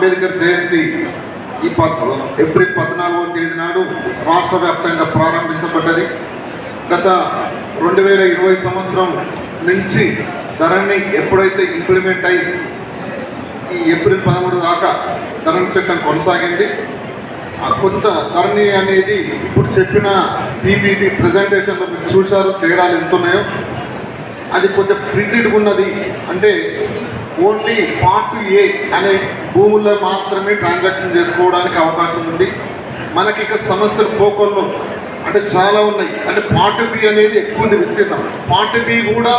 అంబేద్కర్ జయంతి ఈ పద్ ఏప్రిల్ పద్నాలుగవ తేదీ నాడు రాష్ట్ర వ్యాప్తంగా ప్రారంభించబడ్డది. గత రెండు వేల ఇరవై సంవత్సరం నుంచి ధరణి ఎప్పుడైతే ఇంప్లిమెంట్ అయి ఈ ఏప్రిల్ పదమూడు దాకా ధరణి చట్టం కొనసాగింది. ఆ కొంత ధరణి అనేది ఇప్పుడు చెప్పిన పీపీటీ ప్రజెంటేషన్లో మీరు చూశారు తేడాలు ఎంత ఉన్నాయో అది కొంచెం ఫ్రిజిడ్గా ఉన్నది అంటే ఓన్లీ పార్ట్ ఏ అనే భూముల్లో మాత్రమే ట్రాన్సాక్షన్ చేసుకోవడానికి అవకాశం ఉంది. మనకి ఇక సమస్యలు పోకోల్లో అంటే చాలా ఉన్నాయి. అంటే పార్ట్ బి అనేది ఎక్కువ ఉంది విస్తీర్ణం. పార్ట్ బి కూడా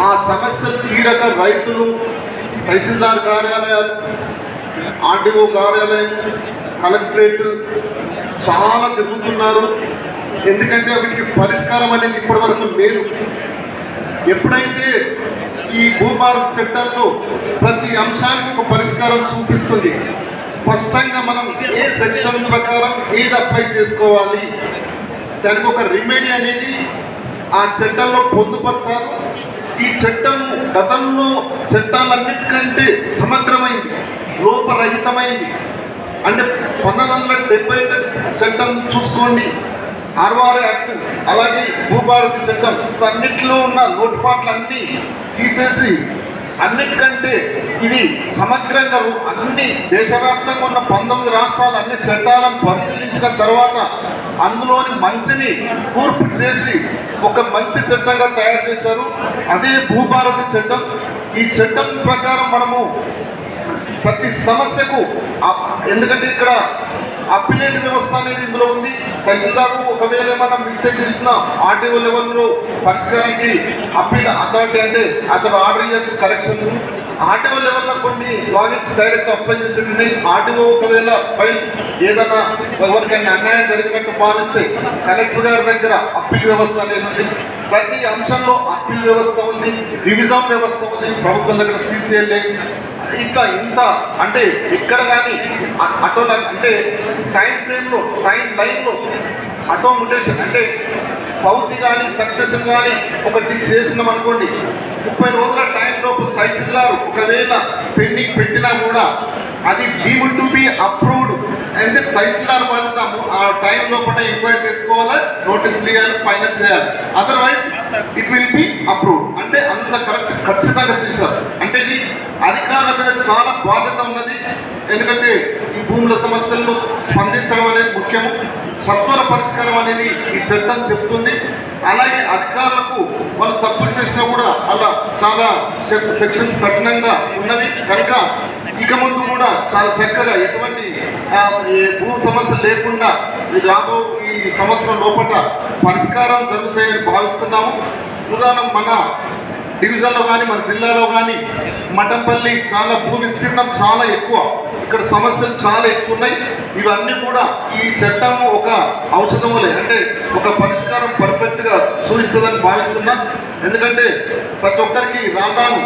ఆ సమస్యలు తీరక రైతులు తహసీల్దార్ కార్యాలయాలు ఆర్డీఓ కార్యాలయం కలెక్టరేట్ చాలా తిరుగుతున్నారు. ఎందుకంటే వీటికి పరిష్కారం అనేది ఇప్పటి వరకు లేదు. ఎప్పుడైతే ఈ భూభారత చట్టంలో ప్రతి అంశానికి ఒక పరిష్కారం చూపిస్తుంది. స్పష్టంగా మనం ఏ సెక్షన్ ప్రకారం ఏది అప్లై చేసుకోవాలి దానికి ఒక రెమెడీ అనేది ఆ చట్టంలో పొందుపరచారు ఈ చట్టం గతంలో చట్టాలన్నిటికంటే సమగ్రమైంది లోపరహితమైంది. అంటే పంతొమ్మిది వందల డెబ్బై చట్టం చూసుకోండి. ఆర్వార్ యాక్ట్ అలాగే భూభారతి చట్టం అన్నిటిలో ఉన్న లోటుపాట్లన్నీ తీసేసి అన్నిటికంటే ఇది సమగ్రంగా అన్ని దేశవ్యాప్తంగా ఉన్న పంతొమ్మిది రాష్ట్రాలు అన్ని చట్టాలను పరిశీలించిన తర్వాత అందులోని మంచిని కూర్పు చేసి ఒక మంచి చట్టంగా తయారు చేశారు. అదే భూభారతి చట్టం. ఈ చట్టం ప్రకారం మనము ప్రతి సమస్యకు ఎందుకంటే ఇక్కడ అప్పిలేట్ వ్యవస్థ అనేది ఇందులో ఉంది. తహసీల్దారు ఒకవేళ ఏమైనా మిస్టేక్ చేసినా ఆర్టీఓ లెవెల్లో పరిష్కారానికి అప్పీల్ అథారిటీ అంటే అతను ఆర్డర్ ఇవ్వచ్చు కరెక్షన్. ఆర్టీఓ లెవెల్లో కొన్ని లాగిన్స్ డైరెక్ట్ అప్లై చేసేటువంటి ఆర్టీఓ ఒకవేళ ఫైల్ ఏదైనా ఎవరికైనా అన్యాయం జరిగినట్టు భావిస్తే కలెక్టర్ గారి దగ్గర అప్పీల్ వ్యవస్థ అనేది ఉంది. ప్రతి అంశంలో అప్పీల్ వ్యవస్థ ఉంది. రివిజన్ వ్యవస్థ ఉంది. ప్రభుత్వం దగ్గర సీసీఎల్ఏ ఇంకా ఇంత అంటే ఇక్కడ కానీ అటో అంటే టైం ఫ్రేమ్లో టైం లైన్లో అటోమేషన్ అంటే పౌతి కానీ సక్సెషన్ కానీ ఒకటి చేసినాం అనుకోండి ముప్పై రోజుల టైం లోపు తహసీల్దార్ ఒకవేళ పెండింగ్ పెట్టినా కూడా అది డీమ్ టు బి అప్రూవ్డ్ అంటే తహసీల్దార్ బాధ్యత ఆ టైం లోపల ఎంక్వైరీ చేసుకోవాలి నోటీస్ చేయాలి ఫైనల్ చేయాలి. Otherwise it will be approved అంటే అంత కరెక్ట్ ఖచ్చితంగా చేశారు. అంటే ఇది అధికారుల మీద చాలా బాధ్యత ఉన్నది. ఎందుకంటే ఈ భూముల సమస్యలను స్పందించడం అనేది ముఖ్యము. సత్వర పరిష్కారం అనేది ఈ చట్టం చెప్తుంది. అలాగే అధికారులకు వాళ్ళు తప్పులు చేసినా కూడా అలా చాలా సెక్షన్స్ కఠినంగా ఉన్నవి. కనుక ఇక ముందు కూడా చాలా చక్కగా ఎటువంటి భూ సమస్య లేకుండా ఈ రాబో ఈ సంవత్సరం లోపల పరిష్కారం జరుగుతాయని భావిస్తున్నాము. ఉదాహరణ మన డివిజన్లో కానీ మన జిల్లాలో కానీ మఠంపల్లి చాలా భూ విస్తీర్ణం చాలా ఎక్కువ. ఇక్కడ సమస్యలు చాలా ఎక్కువ ఉన్నాయి ఇవన్నీ కూడా ఈ చట్టం ఒక ఔషధం వలె అంటే ఒక పరిష్కారం పర్ఫెక్ట్గా చూపిస్తుందని భావిస్తున్నా. ఎందుకంటే ప్రతి ఒక్కరికి రాను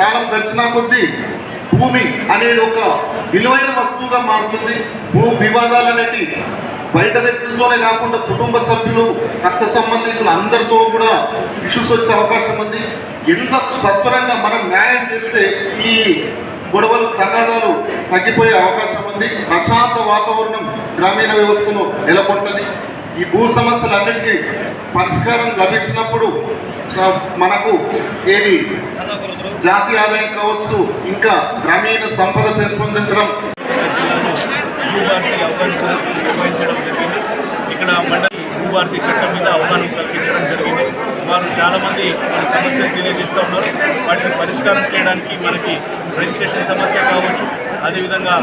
కాలం గడిచినా కొద్దీ భూమి అనేది ఒక విలువైన వస్తువుగా మారుతుంది. భూ వివాదాలు అనేటి బయట వ్యక్తులతోనే కాకుండా కుటుంబ సభ్యులు రక్త సంబంధితులు అందరితో కూడా ఇష్యూస్ వచ్చే అవకాశం ఉంది. ఎంత సత్వరంగా మనం న్యాయం చేస్తే ఈ గొడవలు తగాదాలు తగ్గిపోయే అవకాశం ఉంది. ప్రశాంత వాతావరణం గ్రామీణ వ్యవస్థను నెలకొంటుంది. ఈ భూ సమస్యలన్నిటికీ పరిష్కారం లభించినప్పుడు మనకు ఏది? జాతీయ ఆదాయం కావచ్చు ఇంకా గ్రామీణ సంపద పెంపొందించడం భూభారతి అవగాహన సదస్సు నిర్వహించడం జరిగింది ఇక్కడ భారతి చట్టం మీద అవగాహన కల్పించడం జరిగింది. వారు చాలామంది మన సమస్యలు తెలియజేస్తూ ఉన్నారు. వాటిని పరిష్కారం చేయడానికి మనకి రిజిస్ట్రేషన్ సమస్య కావచ్చు. అదేవిధంగా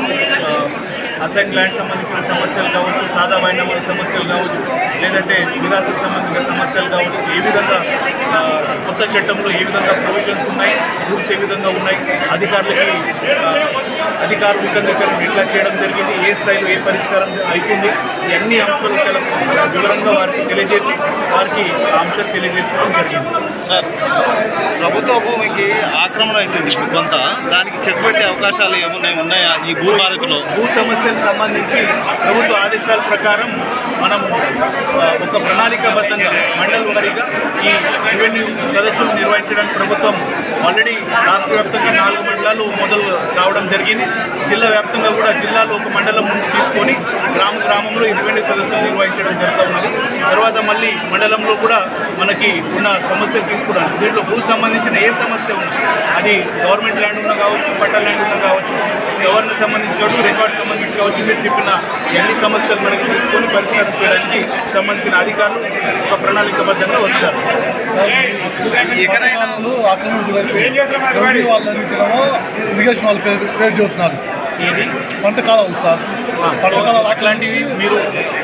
అసెంట్ ల్యాండ్ సంబంధించిన సమస్యలు కావచ్చు సాదా వైండముల సమస్యలు కావచ్చు లేదంటే విరాసకు సంబంధించిన సమస్యలు కావచ్చు ఏ విధంగా కొత్త చట్టంలో ఏ విధంగా ప్రొవిజన్స్ ఉన్నాయి రూల్స్ ఏ విధంగా ఉన్నాయి అధికారులకి ఆ, ఎట్లా చేయడం జరిగింది ఏ స్థాయిలో ఏ పరిష్కారం అవుతుంది ఇవన్నీ అన్ని అంశాలు చాలా వివరంగా వారికి తెలియజేసి వారికి అంశాలు తెలియజేసుకోవడం జరిగింది. సార్. ప్రభుత్వ భూమికి ఆక్రమణ అవుతుంది కొంత దానికి చెక్ పెట్టే అవకాశాలు ఏమున్నాయి ఉన్నాయా ఈ భూభారతిలో? భూ సమస్యలకు సంబంధించి ప్రభుత్వ ఆదేశాల ప్రకారం మనం ఒక ప్రణాళికాబద్ధంగా మండల వారీగా ఈ రెవెన్యూ సదస్సులు నిర్వహించడానికి ప్రభుత్వం ఆల్రెడీ రాష్ట్ర వ్యాప్తంగా నాలుగు మండలాలు మొదలు కావడం జరిగింది. జిల్లా వ్యాప్తంగా కూడా జిల్లాలో ఒక మండలం ముందు తీసుకొని గ్రామ గ్రామంలో ఈ రెవెన్యూ సదస్సులు నిర్వహించడం జరుగుతూ ఉన్నది. తర్వాత మళ్ళీ మండలంలో కూడా మనకి ఉన్న సమస్యలు తీసుకోవడానికి దీంట్లో భూ సంబంధించిన ఏ సమస్య ఉన్నా అది గవర్నమెంట్ ల్యాండ్ ఉన్నా కావచ్చు పట్టా ల్యాండ్ ఉన్నా కావచ్చు సవరణ సంబంధించి కావచ్చు రికార్డ్ సంబంధించి కావచ్చు మీరు చెప్పిన ఎన్ని సమస్యలు మనకి తీసుకొని పరిష్కారం చేయడానికి సంబంధించిన అధికారులు ఒక ప్రణాళికబద్ధంగా వస్తారు. గురవుతుంది వాళ్ళు అడుగుతున్నామో ఇరిగేషన్ వాళ్ళ పేరు పేరు చెబుతున్నారు. పంట కాలం సార్. పంట కాలం అట్లాంటివి మీరు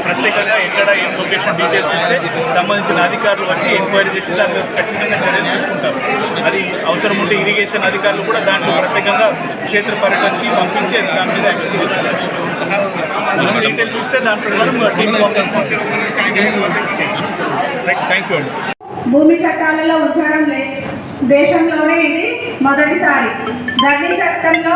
ప్రత్యేకంగా ఎక్కడ ఏం లొకేషన్ డీటెయిల్స్ ఇస్తే సంబంధించిన అధికారులు వచ్చి ఎంక్వైరీ చేసి దాని మీద ఖచ్చితంగా చర్యలు తీసుకుంటారు. అది అవసరం ఉంటే ఇరిగేషన్ అధికారులు కూడా దాంట్లో ప్రత్యేకంగా క్షేత్ర పర్యటనకి పంపించి దాని మీద యాక్షన్ తీసుకుంటారు. డీటెయిల్స్ ఇస్తే దాని ప్రకారం టీమ్ థ్యాంక్ యూ అండి భూమి చట్టాలలో ఉంచడం లేదు దేశంలోనే ఇది మొదటిసారి. ధరణి చట్టంలో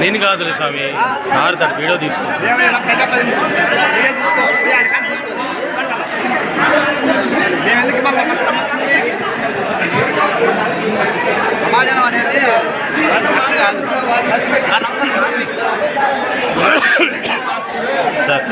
నేను కాదులే స్వామి. సార్ తన వీడియో తీసుకో. సమాజం అనేది సార్.